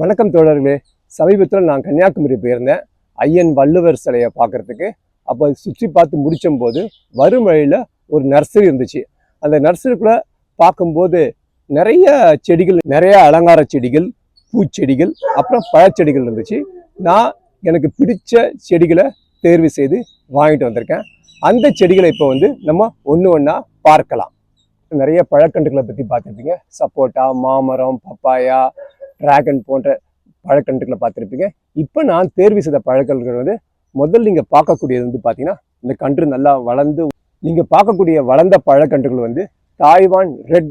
வணக்கம் தோழர்களே. சமீபத்தில் நான் கன்னியாகுமரி போயிருந்தேன். ஐயன் வள்ளுவர் சிலையை பார்க்குறதுக்கு. அப்போ சுற்றி பார்த்து முடித்தபோது வரும் வழியில் ஒரு நர்சரி இருந்துச்சு. அந்த நர்சரிக்குள்ளே பார்க்கும்போது நிறைய செடிகள் நிறைய அலங்கார செடிகள் பூச்செடிகள் அப்புறம் பழச்செடிகள் இருந்துச்சு. நான் எனக்கு பிடித்த செடிகளை தேர்வு செய்து வாங்கிட்டு வந்திருக்கேன். அந்த செடிகளை இப்போ வந்து நம்ம ஒன்று ஒன்றா பார்க்கலாம். நிறைய பழக்கன்றுகளை பற்றி பார்த்துருப்பீங்க. சப்போட்டா மாமரம் பப்பாயா டிராகன் போன்ற பழக்கன்றுகளை பார்த்துருப்பீங்க. இப்போ நான் தேர்வு செய்த பழக்கன்றுகள் வந்து முதல்ல நீங்கள் பார்க்கக்கூடியது வந்து பார்த்தீங்கன்னா இந்த கன்று நல்லா வளர்ந்து நீங்கள் பார்க்கக்கூடிய வளர்ந்த பழக்கன்றுகள் வந்து தாய்வான் ரெட்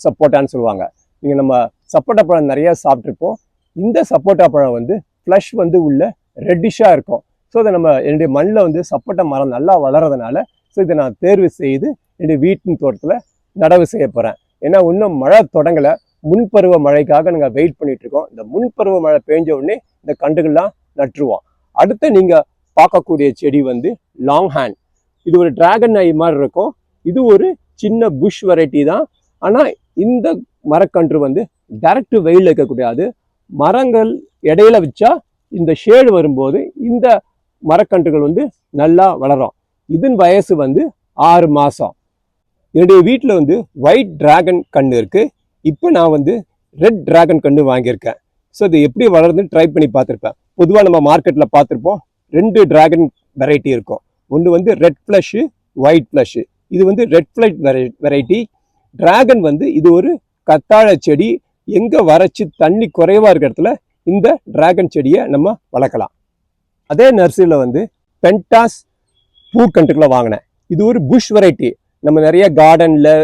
சப்போட்டான்னு சொல்லுவாங்க. நீங்கள் நம்ம சப்போட்டா பழம் நிறையா சாப்பிட்ருப்போம் இந்த சப்போட்டா பழம் வந்து ஃப்ளஷ் வந்து உள்ள ரெட்டிஷாக இருக்கும். ஸோ அதை நம்ம என்னுடைய மண்ணில் வந்து சப்போட்டா மரம் நல்லா வளர்றதுனால ஸோ இதை நான் தேர்வு செய்து என்னுடைய வீட்டின் தோட்டத்தில் நடவு செய்ய போகிறேன் ஏன்னா இன்னும் மழை தொடங்கலை. முன்பருவ மழைக்காக நாங்கள் வெயிட் பண்ணிட்டு இருக்கோம் இந்த முன்பருவ மழை பெஞ்ச உடனே இந்த கண்டுகள்லாம் நட்டுருவோம். அடுத்து நீங்கள் பார்க்கக்கூடிய செடி வந்து லாங் ஹேண்ட் இது ஒரு டிராகன் ஐ மாதிரி இருக்கும். இது ஒரு சின்ன புஷ் வெரைட்டி தான். ஆனால் இந்த மரக்கன்று வந்து டைரக்ட் வெயில் இருக்கக்கூடாது மரங்கள் இடையில வச்சா இந்த ஷேடு வரும்போது இந்த மரக்கன்றுகள் வந்து நல்லா வளரும். இதன் வயசு வந்து ஆறு மாதம் என்னுடைய வீட்டில் வந்து ஒயிட் டிராகன் கன்று இருக்குது இப்போ நான் வந்து ரெட் டிராகன் கன்று வாங்கியிருக்கேன். ஸோ இது எப்படி வளருதுன்னு ட்ரை பண்ணி பார்த்துருப்பேன். பொதுவாக நம்ம மார்க்கெட்டில் பார்த்துருப்போம். ரெண்டு டிராகன் வெரைட்டி இருக்கும். ஒன்று வந்து ரெட் ஃப்ளஷ்ஷு ஒயிட் ஃப்ளஷ்ஷு இது வந்து ரெட் ஃப்ளஷ் வெரைட்டி டிராகன் வந்து இது ஒரு கத்தாழ செடி. எங்கே வரைச்சி தண்ணி குறைவாக இருக்கிற இடத்துல இந்த டிராகன் செடியை நம்ம வளர்க்கலாம். அதே நர்சரியில் வந்து பென்டாஸ் பூக்கன்றுகளை வாங்கினேன். இது ஒரு புஷ் வெரைட்டி நம்ம நிறைய கார்டனில்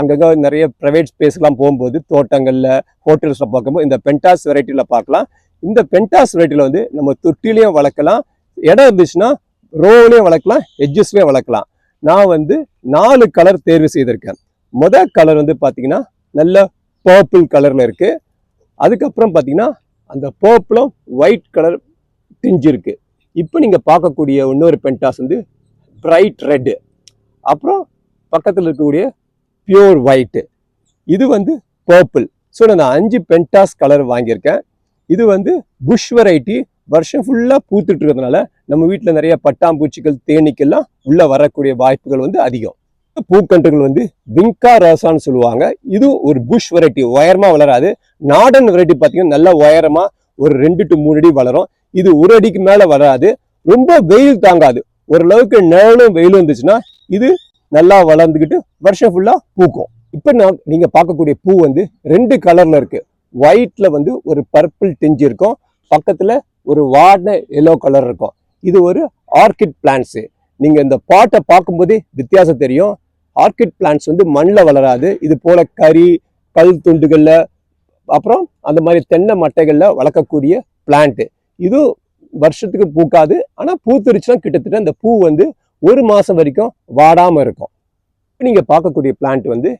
அங்கங்கே நிறைய ப்ரைவேட் ஸ்பேஸ்லாம் போகும்போது தோட்டங்களில் ஹோட்டல்ஸில் பார்க்கும்போது இந்த பென்டாஸ் வெரைட்டியில் பார்க்கலாம். இந்த பென்டாஸ் வெரைட்டியில் வந்து நம்ம தொட்டிலையும் வளர்க்கலாம். இடம் இருந்துச்சுன்னா ரோவிலையும் வளர்க்கலாம் எட்ஜஸ்லேயும் வளர்க்கலாம். நான் வந்து நாலு கலர் தேர்வு செய்திருக்கேன். முதல் கலர் வந்து பார்த்திங்கன்னா நல்ல பர்பிள் கலரில் இருக்குது அதுக்கப்புறம் பார்த்தீங்கன்னா அந்த பர்பிளும் ஒயிட் கலர் டிஞ்சு இருக்குது இப்போ நீங்கள் பார்க்கக்கூடிய இன்னொரு பென்டாஸ் வந்து பிரைட் ரெட்டு அப்புறம் பக்கத்தில் இருக்கக்கூடிய பியூர் ஒயிட்டு இது வந்து பர்பிள் ஸோ நான் அஞ்சு பென்டாஸ் கலர் வாங்கியிருக்கேன். இது வந்து புஷ் வெரைட்டி வருஷம் ஃபுல்லாக பூத்துட்டு இருக்கிறதுனால நம்ம வீட்டில் நிறைய பட்டாம்பூச்சிகள் தேனீக்கெல்லாம் உள்ளே வரக்கூடிய வாய்ப்புகள் வந்து அதிகம். பூக்கன்றுகள் வந்து விங்கா ரோசான்னு சொல்லுவாங்க. இதுவும் ஒரு புஷ் வெரைட்டி உயரமாக வளராது. நாடன் வெரைட்டி பார்த்தீங்கன்னா நல்லா உயரமாக ஒரு ரெண்டு டு மூணு அடி வளரும். இது ஒரு அடிக்கு மேலே வராது. ரொம்ப வெயில் தாங்காது. ஓரளவுக்கு நிழலும் வெயிலும் இருந்துச்சுன்னா இது நல்லா வளர்ந்துக்கிட்டு வருஷம் ஃபுல்லாக பூக்கும். இப்போ நான் நீங்கள் பார்க்கக்கூடிய பூ வந்து ரெண்டு கலரில் இருக்குது ஒயிட்டில் வந்து ஒரு பர்பிள் டிஞ்சு இருக்கும். பக்கத்தில் ஒரு வார்ன எல்லோ கலர் இருக்கும். இது ஒரு ஆர்கிட் பிளான்ஸு நீங்கள் இந்த பாட்டை பார்க்கும்போதே வித்தியாசம் தெரியும். ஆர்கிட் பிளான்ஸ் வந்து மண்ணில் வளராது. இது போல் கறி கல் துண்டுகளில் அப்புறம் அந்த மாதிரி தென்னை மட்டைகளில் வளர்க்கக்கூடிய பிளான்ட்டு இது வருஷத்துக்கு பூக்காது. ஆனால் பூத்துருச்சுன்னா கிட்டத்தட்ட அந்த பூ வந்து ஒரு மாதம் வரைக்கும் வாடாமல் இருக்கும். நீங்கள் பார்க்கக்கூடிய பிளான்ட் வந்து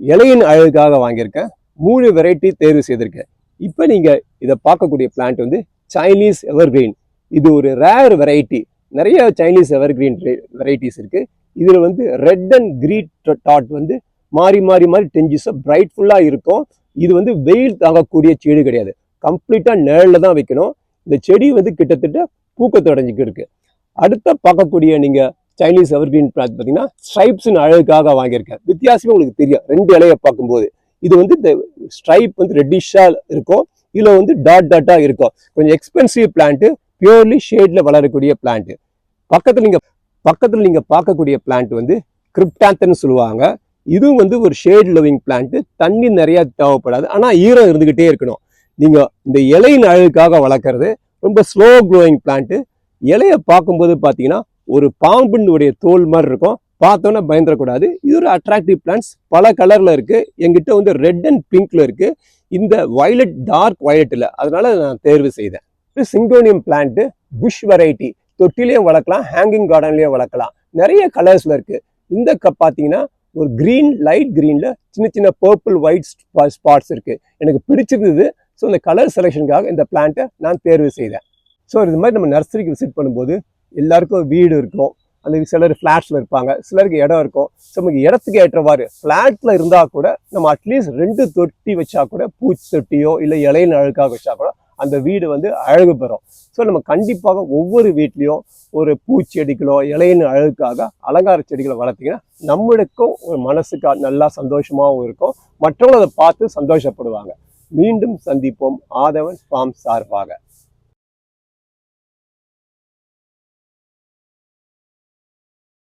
இலையின் அழகுக்காக வாங்கியிருக்கேன். மூணு வெரைட்டி தேர்வு செய்திருக்கேன். இப்போ நீங்கள் இதை பார்க்கக்கூடிய பிளான்ட் வந்து சைனீஸ் எவர்கிரீன் இது ஒரு ரேர் வெரைட்டி நிறைய சைனீஸ் எவர்கிரீன் வெரைட்டிஸ் இருக்குது இதில் வந்து ரெட் அண்ட் கிரீன் டாட் வந்து மாறி மாறி மாறி டெஞ்சிஸாக பிரைட்ஃபுல்லாக இருக்கும். இது வந்து வெயில் தாங்கக்கூடிய செடி கிடையாது. கம்ப்ளீட்டாக நிழலில் தான் வைக்கணும். இந்த செடி வந்து கிட்டத்தட்ட பூக்க அடைஞ்சிக்கு இருக்கு அடுத்த பார்க்கக்கூடிய நீங்கள் சைனீஸ் எவர்கிரீன் பிளான்ட் பார்த்தீங்கன்னா ஸ்ட்ரைப்ஸ்னு அழகுக்காக வாங்கியிருக்கேன் வித்தியாசமே உங்களுக்கு தெரியும். ரெண்டு இலையை பார்க்கும்போது. இது வந்து இந்த ஸ்ட்ரைப் வந்து ரெட்டிஷாக இருக்கும். இதில் வந்து டாட் டாட்டாக இருக்கும். கொஞ்சம் எக்ஸ்பென்சிவ் பிளான்ட்டு பியூர்லி ஷேடில் வளரக்கூடிய பிளான்ட்டு பக்கத்தில் நீங்கள் பக்கத்தில் நீங்கள் பார்க்கக்கூடிய பிளான்ட் வந்து கிரிப்டாந்தன்னு சொல்லுவாங்க. இதுவும் வந்து ஒரு ஷேட் லவிங் பிளான்ட்டு தண்ணி நிறையா தேவைப்படாது. ஆனால் ஈரம் இருந்துக்கிட்டே இருக்கணும். நீங்கள் இந்த இலையின் அழகுக்காக வளர்க்குறது ரொம்ப ஸ்லோ க்ளோயிங் பிளான்ட்டு இலையை பார்க்கும்போது பார்த்தீங்கன்னா ஒரு பாம்பினுடைய தோல் மாதிரி இருக்கும். பார்த்தோன்னே பயந்துடக்கூடாது. இது ஒரு அட்ராக்டிவ் பிளான்ஸ் பல கலரில் இருக்குது எங்கிட்ட வந்து ரெட் அண்ட் பிங்க்ல இருக்குது இந்த வயலட் டார்க் வயலட்டில் அதனால் நான் தேர்வு செய்தேன். சிங்கோனியம் பிளான்ட்டு புஷ் வெரைட்டி தொட்டிலையும் வளர்க்கலாம் ஹேங்கிங் கார்டன்லேயும் வளர்க்கலாம். நிறைய கலர்ஸில் இருக்குது இந்த கப் பார்த்தீங்கன்னா ஒரு க்ரீன் லைட் க்ரீனில் சின்ன சின்ன பர்பிள் ஒயிட் ஸ்பாட்ஸ் இருக்குது எனக்கு பிடிச்சிருந்தது. ஸோ இந்த கலர் செலெக்ஷனுக்காக இந்த பிளான்ட்டை நான் தேர்வு செய்தேன். ஸோ இது மாதிரி நம்ம நர்சரிக்கு விசிட் பண்ணும்போது எல்லாருக்கும் வீடு இருக்கும். அந்த சிலர் ஃப்ளாட்ஸில் இருப்பாங்க. சிலருக்கு இடம் இருக்கும். ஸோ நமக்கு இடத்துக்கு ஏற்றவாறு ஃப்ளாட்டில் இருந்தால் கூட நம்ம அட்லீஸ்ட் ரெண்டு தொட்டி வச்சா கூட பூச்சி தொட்டியோ இல்லை இலையின் அழுக்காக வச்சா கூட அந்த வீடு வந்து அழகு பெறும். ஸோ நம்ம கண்டிப்பாக ஒவ்வொரு வீட்லேயும் ஒரு பூச்செடிகளோ இலையின் அழகுக்காக அலங்கார செடிகளை வளர்த்திங்கன்னா நம்மளுக்கும் ஒரு மனசுக்கு நல்லா சந்தோஷமாகவும் இருக்கும். மற்றவங்களும் அதை பார்த்து சந்தோஷப்படுவாங்க. மீண்டும் சந்திப்போம். ஆதவன் ஃபார்ம் சார்பாக.